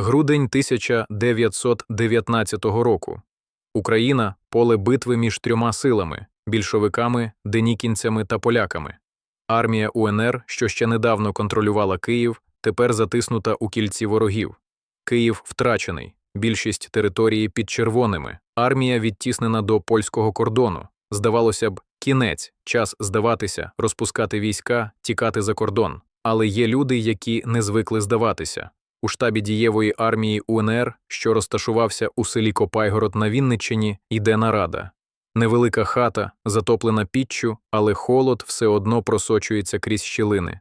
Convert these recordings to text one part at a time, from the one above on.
Грудень 1919 року. Україна поле битви між трьома силами більшовиками, денікінцями та поляками. Армія УНР, що ще недавно контролювала Київ, тепер затиснута у кільці ворогів. Київ втрачений, більшість території під червоними. Армія відтіснена до польського кордону. Здавалося б, кінець, час здаватися, розпускати війська, тікати за кордон. Але є люди, які не звикли здаватися. У штабі дієвої армії УНР, що розташувався у селі Копайгород на Вінниччині, йде нарада. Невелика хата, затоплена піччю, але холод все одно просочується крізь щілини.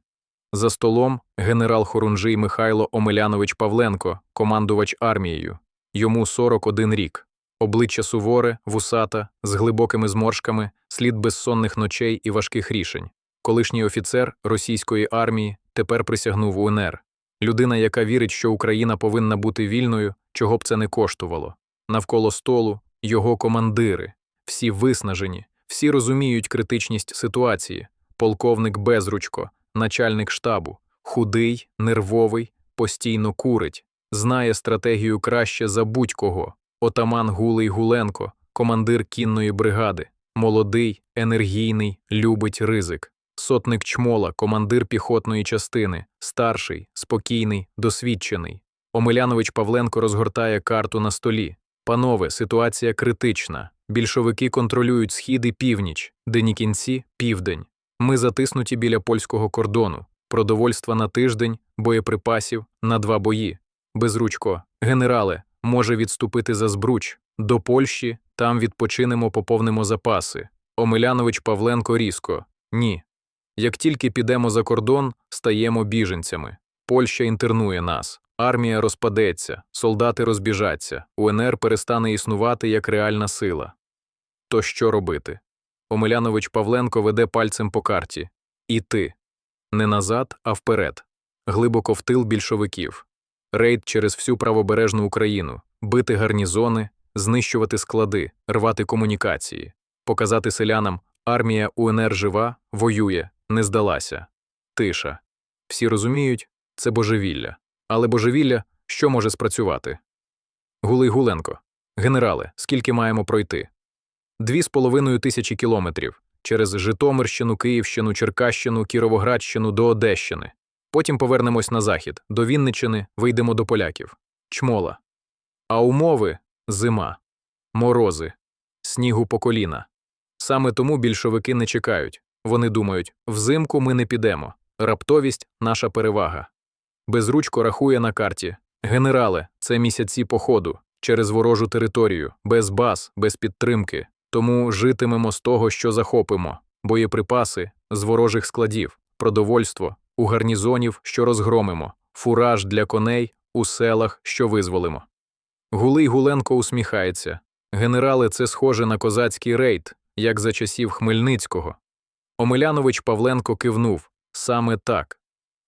За столом генерал Хорунжий Михайло Омелянович Павленко, командувач армією. Йому 41 рік. Обличчя суворе, вусата, з глибокими зморшками, слід безсонних ночей і важких рішень. Колишній офіцер російської армії тепер присягнув УНР. Людина, яка вірить, що Україна повинна бути вільною, чого б це не коштувало. Навколо столу його командири, всі виснажені, всі розуміють критичність ситуації. Полковник Безручко, начальник штабу, худий, нервовий, постійно курить, знає стратегію краще за будь-кого. Отаман Гулий Гуленко, командир кінної бригади, молодий, енергійний, любить ризик. Сотник Чмола, командир піхотної частини, старший, спокійний, досвідчений. Омелянович Павленко розгортає карту на столі. Панове, ситуація критична. Більшовики контролюють схід і північ, денікінці – південь. Ми затиснуті біля польського кордону. Продовольства на тиждень, боєприпасів на два бої. Безручко, генерале, може відступити за збруч. До Польщі, там відпочинемо, поповнимо запаси. Омелянович Павленко різко. Ні. Як тільки підемо за кордон, стаємо біженцями. Польща інтернує нас, армія розпадеться, солдати розбіжаться, УНР перестане існувати як реальна сила. То що робити? Омелянович Павленко веде пальцем по карті. Іти. Не назад, а вперед. Глибоко в тил більшовиків. Рейд через всю правобережну Україну, бити гарнізони, знищувати склади, рвати комунікації, показати селянам армія УНР жива, воює, не здалася. Тиша. Всі розуміють, це божевілля. Але божевілля що може спрацювати? Гулий Гуленко. Генерале, скільки маємо пройти? Дві з половиною тисячі кілометрів через Житомирщину, Київщину, Черкащину, Кіровоградщину до Одещини. Потім повернемось на захід, до Вінничини, вийдемо до поляків. Чмола. А умови зима, морози, снігу по коліна. Саме тому більшовики не чекають. Вони думають, взимку ми не підемо. Раптовість наша перевага. Безручко рахує на карті. Генерале, це місяці походу, через ворожу територію, без баз, без підтримки. Тому житимемо з того, що захопимо, боєприпаси з ворожих складів, продовольство, у гарнізонів, що розгромимо, фураж для коней у селах, що визволимо. Гулий Гуленко усміхається. Генерали, це схоже на козацький рейд, як за часів Хмельницького. Омелянович Павленко кивнув саме так.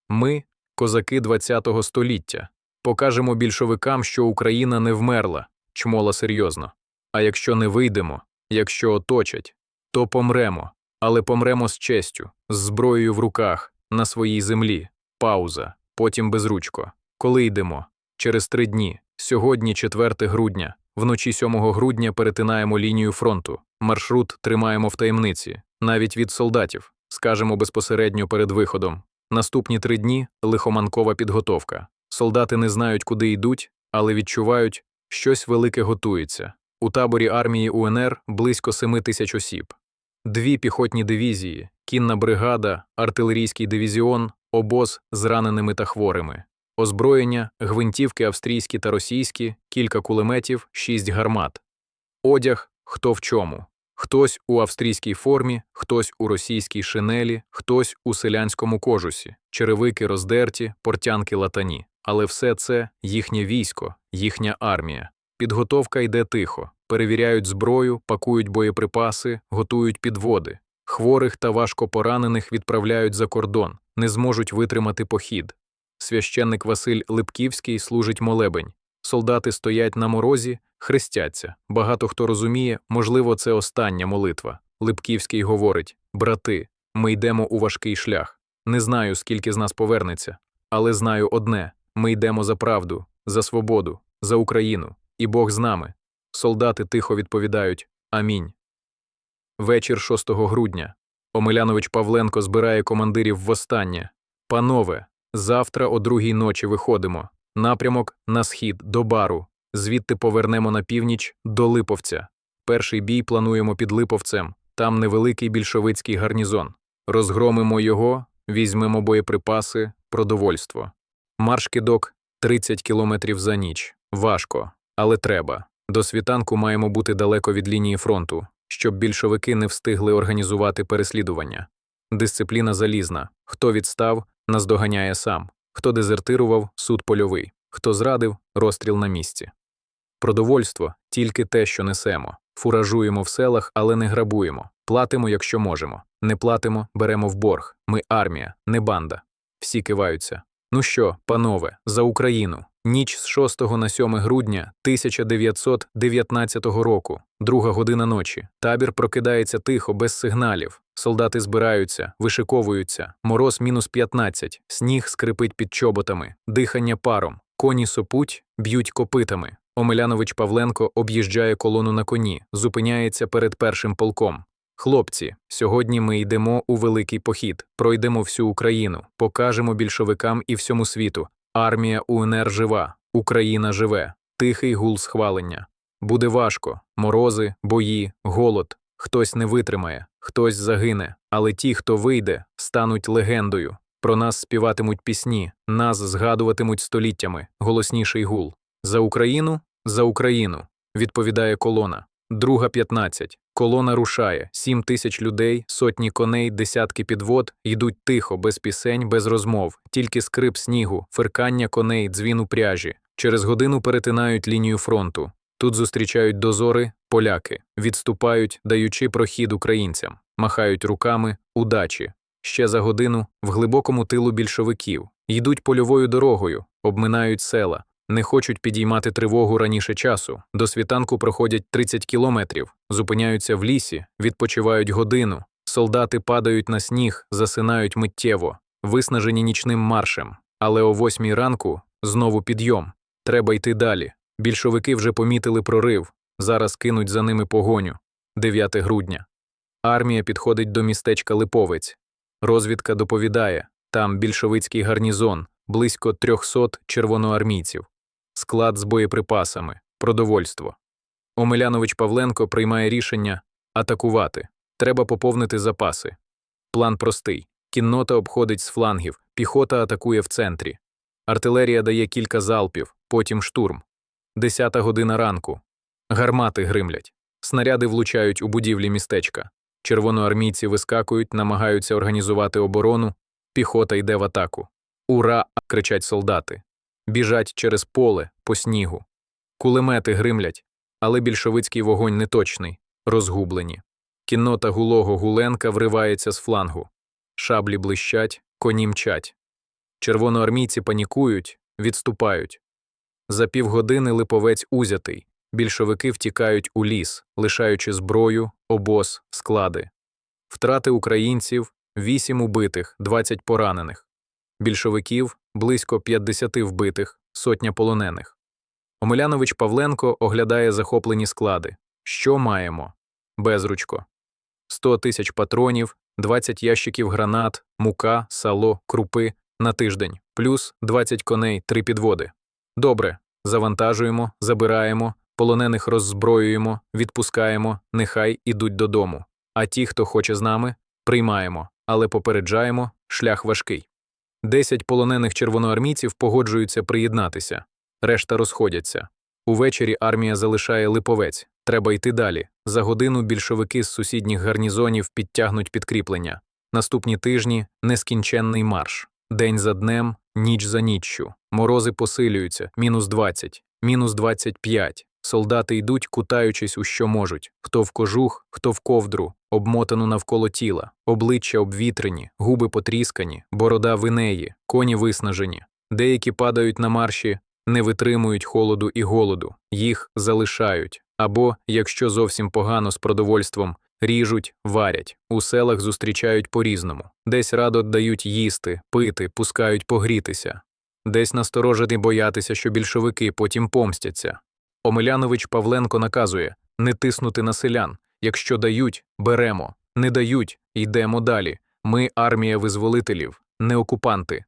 Ми, козаки ХХ століття, покажемо більшовикам, що Україна не вмерла, чмола серйозно. А якщо не вийдемо, якщо оточать, то помремо, але помремо з честю, з зброєю в руках, на своїй землі. Пауза, потім безручко. Коли йдемо? Через три дні. Сьогодні, 4 грудня. Вночі 7 грудня перетинаємо лінію фронту. Маршрут тримаємо в таємниці, навіть від солдатів, скажемо безпосередньо перед виходом. Наступні три дні лихоманкова підготовка. Солдати не знають, куди йдуть, але відчувають, щось велике готується. У таборі армії УНР близько 7 тисяч осіб. Дві піхотні дивізії, кінна бригада, артилерійський дивізіон, обоз з раненими та хворими. Озброєння, гвинтівки австрійські та російські, кілька кулеметів, шість гармат. Одяг хто в чому. Хтось у австрійській формі, хтось у російській шинелі, хтось у селянському кожусі, черевики роздерті, портянки латані. Але все це їхнє військо, їхня армія. Підготовка йде тихо, перевіряють зброю, пакують боєприпаси, готують підводи. Хворих та важко поранених відправляють за кордон, не зможуть витримати похід. Священник Василь Липківський служить молебень. Солдати стоять на морозі, хрестяться. Багато хто розуміє, можливо, це остання молитва. Липківський говорить: Брати, ми йдемо у важкий шлях. Не знаю, скільки з нас повернеться, але знаю одне ми йдемо за правду, за свободу, за Україну, і Бог з нами. Солдати тихо відповідають Амінь. Вечір 6 грудня. Омелянович Павленко збирає командирів востаннє. Панове, завтра о другій ночі виходимо. Напрямок на схід до бару. Звідти повернемо на північ до Липовця. Перший бій плануємо під Липовцем. Там невеликий більшовицький гарнізон. Розгромимо його, візьмемо боєприпаси, продовольство. Марш кидок 30 кілометрів за ніч. Важко, але треба. До світанку маємо бути далеко від лінії фронту, щоб більшовики не встигли організувати переслідування. Дисципліна залізна. Хто відстав, наздоганяє сам. Хто дезертирував суд польовий, хто зрадив розстріл на місці. Продовольство тільки те, що несемо. Фуражуємо в селах, але не грабуємо. Платимо, якщо можемо. Не платимо, беремо в борг. Ми армія, не банда. Всі киваються. Ну що, панове, за Україну. Ніч з 6 на 7 грудня 1919 року, друга година ночі. Табір прокидається тихо, без сигналів. Солдати збираються, вишиковуються. Мороз мінус 15, сніг скрипить під чоботами, дихання паром, коні сопуть, б'ють копитами. Омелянович Павленко об'їжджає колону на коні, зупиняється перед першим полком. Хлопці, сьогодні ми йдемо у великий похід, пройдемо всю Україну, покажемо більшовикам і всьому світу. Армія УНР жива, Україна живе, тихий гул схвалення. Буде важко, морози, бої, голод. Хтось не витримає, хтось загине, але ті, хто вийде, стануть легендою. Про нас співатимуть пісні, нас згадуватимуть століттями, голосніший гул. За Україну, за Україну, відповідає колона. Друга 15. Колона рушає, сім тисяч людей, сотні коней, десятки підвод йдуть тихо, без пісень, без розмов, тільки скрип снігу, фиркання коней, дзвін у пряжі. Через годину перетинають лінію фронту. Тут зустрічають дозори, поляки, відступають, даючи прохід українцям, махають руками, удачі. Ще за годину в глибокому тилу більшовиків йдуть польовою дорогою, обминають села, не хочуть підіймати тривогу раніше часу. До світанку проходять 30 кілометрів, зупиняються в лісі, відпочивають годину. Солдати падають на сніг, засинають миттєво, виснажені нічним маршем. Але о восьмій ранку знову підйом. Треба йти далі. Більшовики вже помітили прорив. Зараз кинуть за ними погоню. 9 грудня. Армія підходить до містечка Липовець. Розвідка доповідає там більшовицький гарнізон, близько 300 червоноармійців склад з боєприпасами, продовольство. Омелянович Павленко приймає рішення атакувати. Треба поповнити запаси. План простий: кіннота обходить з флангів, піхота атакує в центрі. Артилерія дає кілька залпів, потім штурм. Десята година ранку. Гармати гримлять. Снаряди влучають у будівлі містечка. Червоноармійці вискакують, намагаються організувати оборону. Піхота йде в атаку. Ура! кричать солдати біжать через поле по снігу. Кулемети гримлять, але більшовицький вогонь неточний, розгублені. Кіннота гулого Гуленка вривається з флангу. Шаблі блищать, коні мчать. Червоноармійці панікують, відступають. За півгодини липовець узятий. Більшовики втікають у ліс, лишаючи зброю, обоз, склади. Втрати українців 8 убитих, 20 поранених. Більшовиків близько 50 вбитих, сотня полонених. Омелянович Павленко оглядає захоплені склади. Що маємо? Безручко. 100 тисяч патронів, 20 ящиків гранат, мука, сало, крупи на тиждень, плюс 20 коней, 3 підводи. Добре, завантажуємо, забираємо, полонених роззброюємо, відпускаємо, нехай ідуть додому. А ті, хто хоче з нами, приймаємо, але попереджаємо шлях важкий. Десять полонених червоноармійців погоджуються приєднатися, решта розходяться. Увечері армія залишає липовець. Треба йти далі. За годину більшовики з сусідніх гарнізонів підтягнуть підкріплення. Наступні тижні нескінченний марш. День за днем, ніч за ніччю. Морози посилюються мінус 20, мінус 25. Солдати йдуть, кутаючись у що можуть хто в кожух, хто в ковдру, обмотану навколо тіла, обличчя обвітрені, губи потріскані, борода винеї, коні виснажені. Деякі падають на марші, не витримують холоду і голоду, їх залишають. Або, якщо зовсім погано з продовольством, ріжуть, варять, у селах зустрічають по різному, десь радо дають їсти, пити, пускають погрітися. Десь насторожений боятися, що більшовики потім помстяться. Омелянович Павленко наказує не тиснути на селян. Якщо дають, беремо. Не дають, йдемо далі. Ми армія визволителів, не окупанти.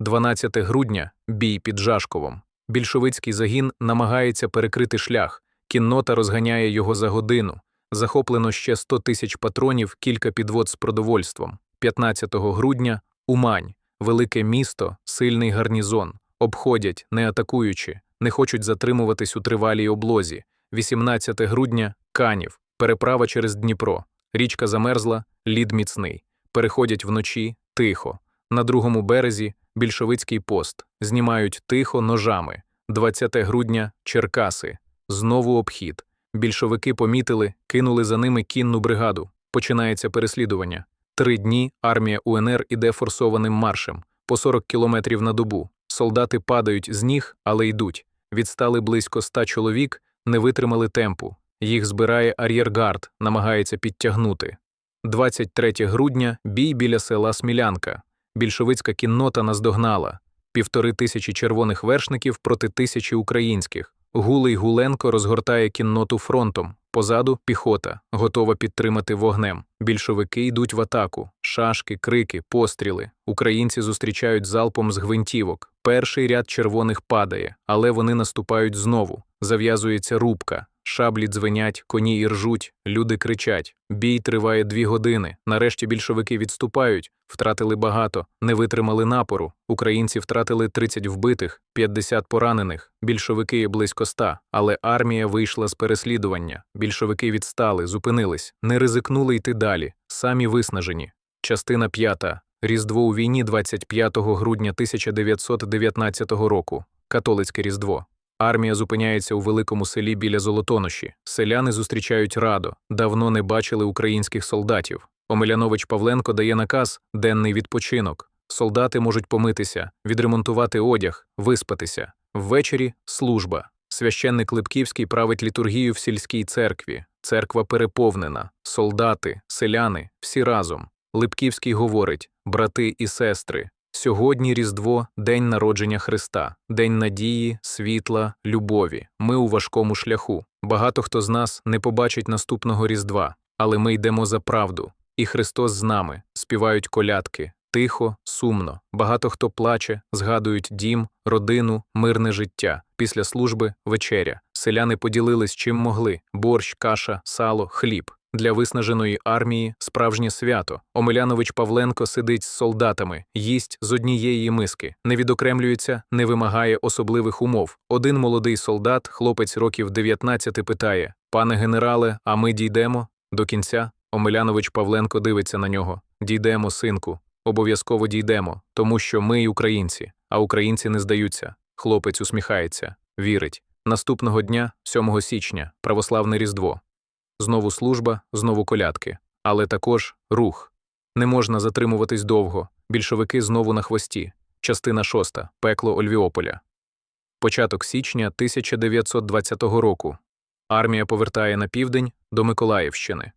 12 грудня бій під Жашковом. Більшовицький загін намагається перекрити шлях. Кіннота розганяє його за годину. Захоплено ще 100 тисяч патронів, кілька підвод з продовольством. 15 грудня Умань, велике місто, сильний гарнізон. Обходять, не атакуючи, не хочуть затримуватись у тривалій облозі. 18 грудня Канів, переправа через Дніпро. Річка замерзла, лід міцний. Переходять вночі тихо. На другому березі більшовицький пост. Знімають тихо ножами. 20 грудня Черкаси. Знову обхід. Більшовики помітили, кинули за ними кінну бригаду. Починається переслідування. Три дні армія УНР іде форсованим маршем по 40 кілометрів на добу. Солдати падають з ніг, але йдуть. Відстали близько ста чоловік, не витримали темпу. Їх збирає ар'єргард, намагається підтягнути. 23 грудня бій біля села Смілянка. Більшовицька кіннота наздогнала. Півтори тисячі червоних вершників проти тисячі українських. Гулий Гуленко розгортає кінноту фронтом. Позаду піхота, готова підтримати вогнем. Більшовики йдуть в атаку. Шашки, крики, постріли. Українці зустрічають залпом з гвинтівок. Перший ряд червоних падає, але вони наступають знову. Зав'язується рубка. Шаблі дзвенять, коні іржуть, люди кричать. Бій триває дві години. Нарешті більшовики відступають, втратили багато, не витримали напору. Українці втратили 30 вбитих, 50 поранених. Більшовики близько 100, але армія вийшла з переслідування. Більшовики відстали, зупинились, не ризикнули йти далі, самі виснажені. Частина 5. Різдво у війні 25 грудня 1919 року. Католицьке Різдво. Армія зупиняється у великому селі біля Золотоноші. Селяни зустрічають радо, давно не бачили українських солдатів. Омелянович Павленко дає наказ денний відпочинок. Солдати можуть помитися, відремонтувати одяг, виспатися. Ввечері служба. Священник Липківський править літургію в сільській церкві. Церква переповнена, солдати, селяни, всі разом. Липківський говорить: брати і сестри, Сьогодні Різдво День народження Христа, День надії, світла, любові. Ми у важкому шляху. Багато хто з нас не побачить наступного Різдва, але ми йдемо за правду. І Христос з нами співають колядки, тихо, сумно. Багато хто плаче, згадують дім, родину, мирне життя. Після служби вечеря. Селяни поділились чим могли: борщ, каша, сало, хліб. Для виснаженої армії справжнє свято. Омелянович Павленко сидить з солдатами, їсть з однієї миски, не відокремлюється, не вимагає особливих умов. Один молодий солдат, хлопець років 19, питає: Пане генерале, а ми дійдемо? До кінця Омелянович Павленко дивиться на нього. Дійдемо, синку. Обов'язково дійдемо, тому що ми українці, а українці не здаються. Хлопець усміхається, вірить. Наступного дня, 7 січня, православне Різдво. Знову служба, знову колядки, але також рух. Не можна затримуватись довго. Більшовики знову на хвості. Частина шоста. Пекло Ольвіополя. Початок січня 1920 року. Армія повертає на південь до Миколаївщини.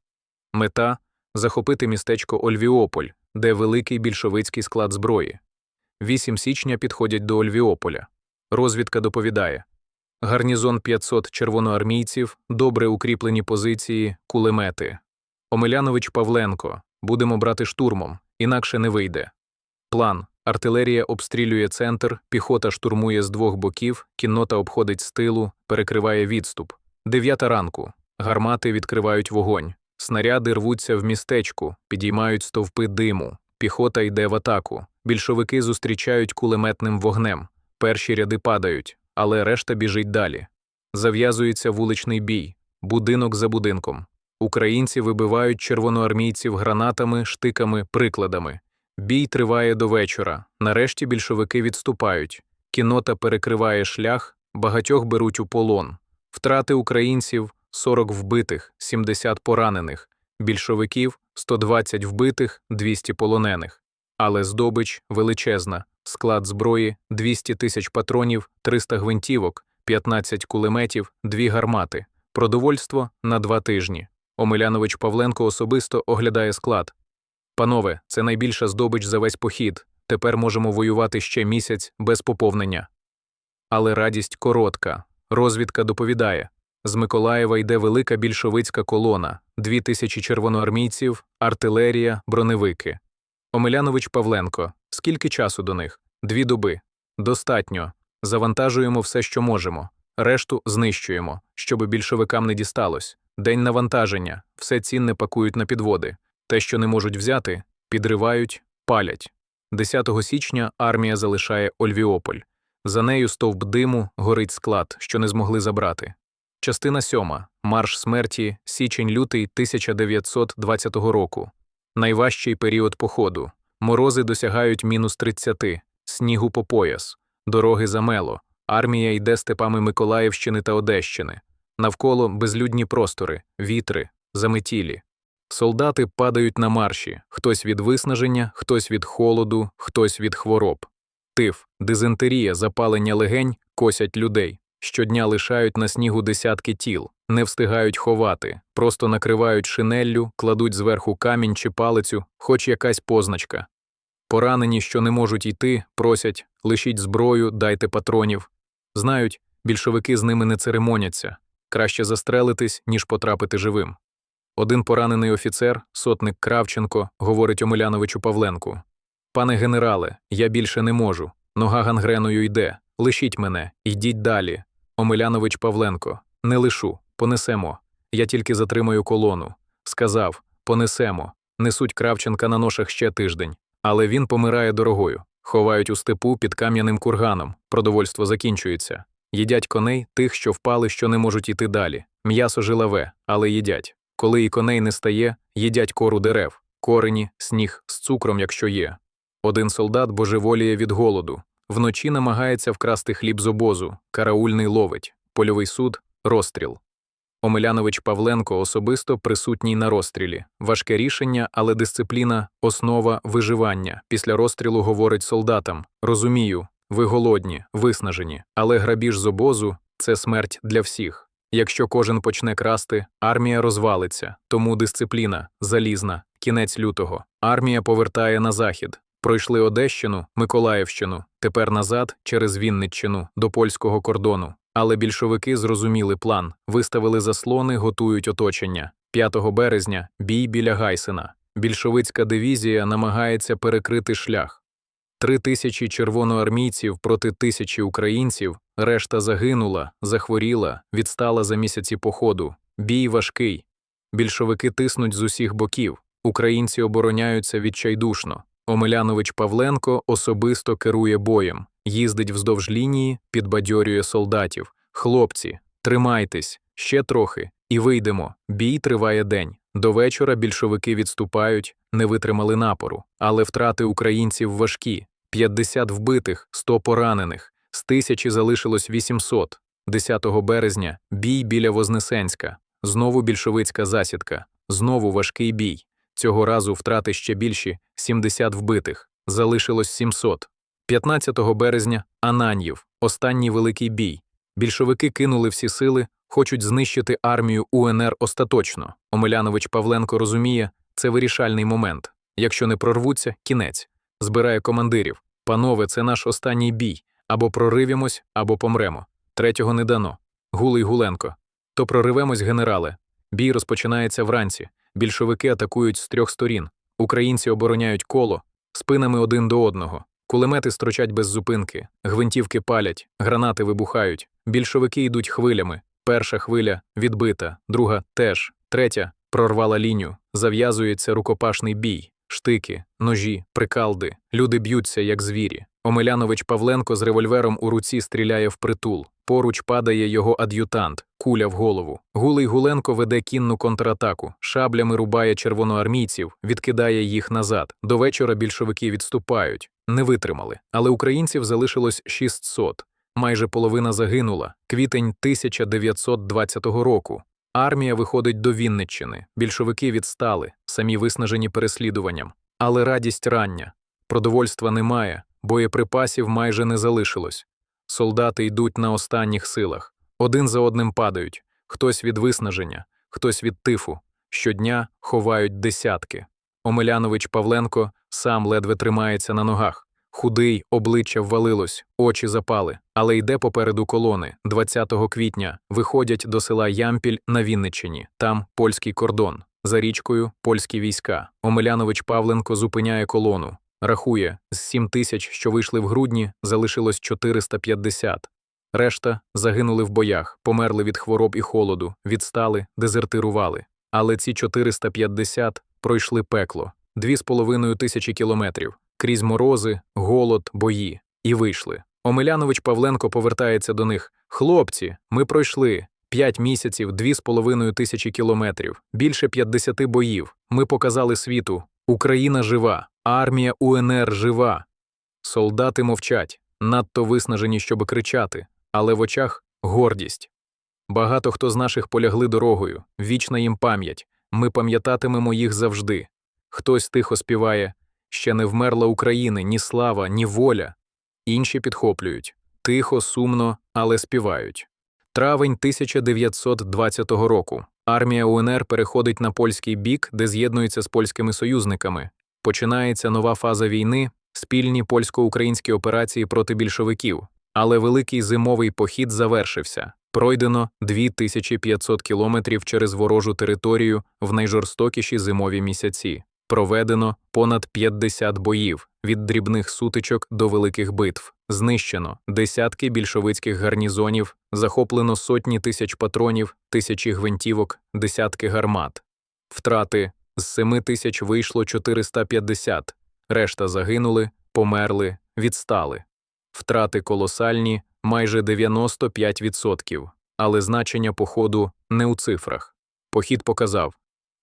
Мета захопити містечко Ольвіополь, де великий більшовицький склад зброї. 8 січня підходять до Ольвіополя. Розвідка доповідає гарнізон 500 червоноармійців, добре укріплені позиції, кулемети. Омелянович Павленко. Будемо брати штурмом, інакше не вийде. План. Артилерія обстрілює центр, піхота штурмує з двох боків, кіннота обходить з тилу, перекриває відступ. Дев'ята ранку. Гармати відкривають вогонь. Снаряди рвуться в містечку, підіймають стовпи диму. Піхота йде в атаку. Більшовики зустрічають кулеметним вогнем. Перші ряди падають але решта біжить далі. Зав'язується вуличний бій, будинок за будинком. Українці вибивають червоноармійців гранатами, штиками, прикладами. Бій триває до вечора. Нарешті більшовики відступають. Кінота перекриває шлях, багатьох беруть у полон. Втрати українців 40 вбитих, 70 поранених, більшовиків 120 вбитих, 200 полонених. Але здобич величезна склад зброї 200 тисяч патронів, 300 гвинтівок, 15 кулеметів, 2 гармати, продовольство на два тижні. Омелянович Павленко особисто оглядає склад. Панове, це найбільша здобич за весь похід. тепер можемо воювати ще місяць без поповнення. Але радість коротка. Розвідка доповідає з Миколаєва йде велика більшовицька колона, дві тисячі червоноармійців, артилерія, броневики. Омелянович Павленко. Скільки часу до них? Дві доби. Достатньо. Завантажуємо все, що можемо. Решту знищуємо, щоб більшовикам не дісталось. День навантаження, все цінне пакують на підводи. Те, що не можуть взяти, підривають, палять. 10 січня армія залишає Ольвіополь. За нею стовп диму горить склад, що не змогли забрати. Частина сьома. Марш смерті, січень-лютий 1920 року. Найважчий період походу. Морози досягають мінус 30, снігу по пояс, дороги замело, армія йде степами Миколаївщини та Одещини. Навколо безлюдні простори, вітри, заметілі. Солдати падають на марші, хтось від виснаження, хтось від холоду, хтось від хвороб. Тиф, дизентерія, запалення легень косять людей. Щодня лишають на снігу десятки тіл, не встигають ховати, просто накривають шинеллю, кладуть зверху камінь чи палицю, хоч якась позначка. Поранені, що не можуть йти, просять лишіть зброю, дайте патронів. Знають, більшовики з ними не церемоняться краще застрелитись, ніж потрапити живим. Один поранений офіцер, сотник Кравченко, говорить Омеляновичу Павленку Пане генерале, я більше не можу. Нога гангреною йде. Лишіть мене, йдіть далі. Омелянович Павленко, не лишу, понесемо. Я тільки затримаю колону. Сказав понесемо. Несуть Кравченка на ношах ще тиждень. Але він помирає дорогою. Ховають у степу під кам'яним курганом. Продовольство закінчується. Їдять коней тих, що впали, що не можуть іти далі. М'ясо жилаве, але їдять. Коли і коней не стає, їдять кору дерев, корені, сніг з цукром, якщо є. Один солдат божеволіє від голоду. Вночі намагається вкрасти хліб з обозу, караульний ловить, польовий суд, розстріл. Омелянович Павленко особисто присутній на розстрілі. Важке рішення, але дисципліна основа виживання. Після розстрілу говорить солдатам: розумію, ви голодні, виснажені, але грабіж з обозу це смерть для всіх. Якщо кожен почне красти, армія розвалиться, тому дисципліна, залізна, кінець лютого. Армія повертає на захід. Пройшли Одещину, Миколаївщину, тепер назад через Вінниччину до польського кордону. Але більшовики зрозуміли план, виставили заслони, готують оточення. 5 березня бій біля Гайсина. Більшовицька дивізія намагається перекрити шлях. Три тисячі червоноармійців проти тисячі українців, решта загинула, захворіла, відстала за місяці походу. Бій важкий. Більшовики тиснуть з усіх боків, українці обороняються відчайдушно. Омелянович Павленко особисто керує боєм, їздить вздовж лінії, підбадьорює солдатів. Хлопці, тримайтесь, ще трохи, і вийдемо. Бій триває день. До вечора більшовики відступають, не витримали напору, але втрати українців важкі: 50 вбитих, 100 поранених, з тисячі залишилось 800. 10 березня бій біля Вознесенська, знову більшовицька засідка, знову важкий бій. Цього разу втрати ще більші 70 вбитих, залишилось 700. 15 березня Ананьїв, останній великий бій. Більшовики кинули всі сили, хочуть знищити армію УНР остаточно. Омелянович Павленко розуміє, це вирішальний момент. Якщо не прорвуться, кінець. Збирає командирів. Панове, це наш останній бій. Або проривімось, або помремо. Третього не дано. Гулий Гуленко. То проривемось, генерале. Бій розпочинається вранці. Більшовики атакують з трьох сторін. Українці обороняють коло, спинами один до одного. Кулемети строчать без зупинки, гвинтівки палять, гранати вибухають. Більшовики йдуть хвилями. Перша хвиля відбита, друга теж, третя прорвала лінію. Зав'язується рукопашний бій, штики, ножі, прикалди. Люди б'ються, як звірі. Омелянович Павленко з револьвером у руці стріляє в притул. Поруч падає його ад'ютант, куля в голову. Гулий Гуленко веде кінну контратаку, шаблями рубає червоноармійців, відкидає їх назад. До вечора більшовики відступають. Не витримали, але українців залишилось 600. Майже половина загинула. Квітень 1920 року. Армія виходить до Вінниччини. Більшовики відстали, самі виснажені переслідуванням. Але радість рання. Продовольства немає, боєприпасів майже не залишилось. Солдати йдуть на останніх силах. Один за одним падають. Хтось від виснаження, хтось від тифу. Щодня ховають десятки. Омелянович Павленко сам ледве тримається на ногах. Худий, обличчя ввалилось, очі запали, але йде попереду колони. 20 квітня виходять до села Ямпіль на Вінниччині. Там польський кордон. За річкою польські війська. Омелянович Павленко зупиняє колону. Рахує, з 7 тисяч, що вийшли в грудні, залишилось 450. Решта загинули в боях, померли від хвороб і холоду, відстали, дезертирували. Але ці 450 пройшли пекло, дві з половиною тисячі кілометрів, крізь морози, голод, бої, і вийшли. Омелянович Павленко повертається до них. Хлопці, ми пройшли. П'ять місяців, дві з половиною тисячі кілометрів, більше 50 боїв. Ми показали світу. Україна жива, армія УНР жива. Солдати мовчать, надто виснажені, щоб кричати, але в очах гордість. Багато хто з наших полягли дорогою, вічна їм пам'ять. Ми пам'ятатимемо їх завжди. Хтось тихо співає ще не вмерла Україна, ні слава, ні воля. Інші підхоплюють тихо, сумно, але співають. Травень 1920 року. Армія УНР переходить на польський бік, де з'єднується з польськими союзниками. Починається нова фаза війни, спільні польсько-українські операції проти більшовиків. Але великий зимовий похід завершився. Пройдено 2500 кілометрів через ворожу територію в найжорстокіші зимові місяці. Проведено понад 50 боїв від дрібних сутичок до великих битв. Знищено десятки більшовицьких гарнізонів, захоплено сотні тисяч патронів, тисячі гвинтівок, десятки гармат. Втрати з 7 тисяч вийшло 450, решта загинули, померли, відстали. Втрати колосальні майже 95%, але значення походу не у цифрах. Похід показав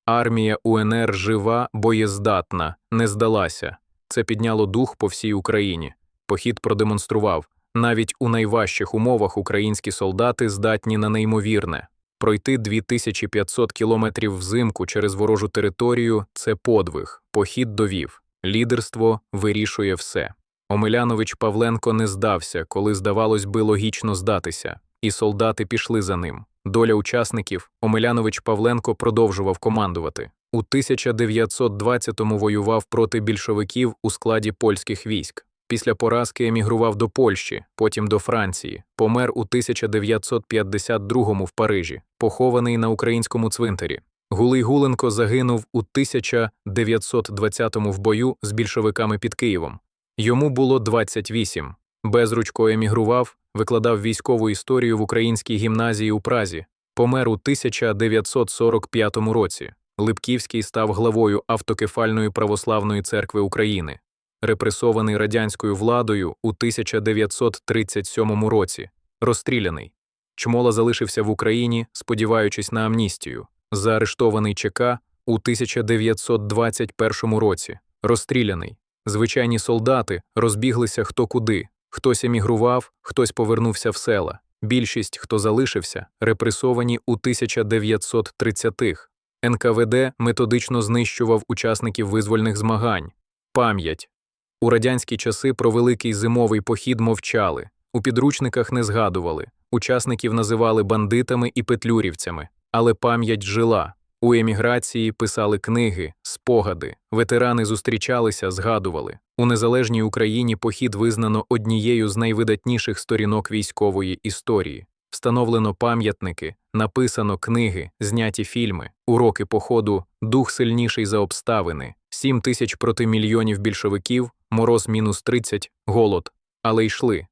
армія УНР жива, боєздатна, не здалася. Це підняло дух по всій Україні. Похід продемонстрував навіть у найважчих умовах українські солдати здатні на неймовірне. Пройти 2500 кілометрів взимку через ворожу територію це подвиг. Похід довів. Лідерство вирішує все. Омелянович Павленко не здався, коли, здавалось би, логічно здатися, і солдати пішли за ним. Доля учасників Омелянович Павленко продовжував командувати. У 1920-му воював проти більшовиків у складі польських військ. Після поразки емігрував до Польщі, потім до Франції, помер у 1952-му в Парижі, похований на українському цвинтарі. Гулий Гуленко загинув у 1920-му в бою з більшовиками під Києвом. Йому було 28. Безручко емігрував, викладав військову історію в українській гімназії у Празі, помер у 1945 році. Липківський став главою автокефальної православної церкви України, репресований радянською владою у 1937 році, розстріляний. Чмола залишився в Україні, сподіваючись на амністію, заарештований ЧК у 1921 році, розстріляний. Звичайні солдати розбіглися хто куди, хтось емігрував, хтось повернувся в села. Більшість, хто залишився, репресовані у 1930-х. НКВД методично знищував учасників визвольних змагань. Пам'ять. У радянські часи про великий зимовий похід мовчали, у підручниках не згадували, учасників називали бандитами і петлюрівцями, але пам'ять жила. У еміграції писали книги, спогади, ветерани зустрічалися, згадували. У незалежній Україні похід визнано однією з найвидатніших сторінок військової історії. Встановлено пам'ятники, написано книги, зняті фільми, уроки походу, дух сильніший за обставини, сім тисяч проти мільйонів більшовиків, мороз мінус 30, голод. Але йшли.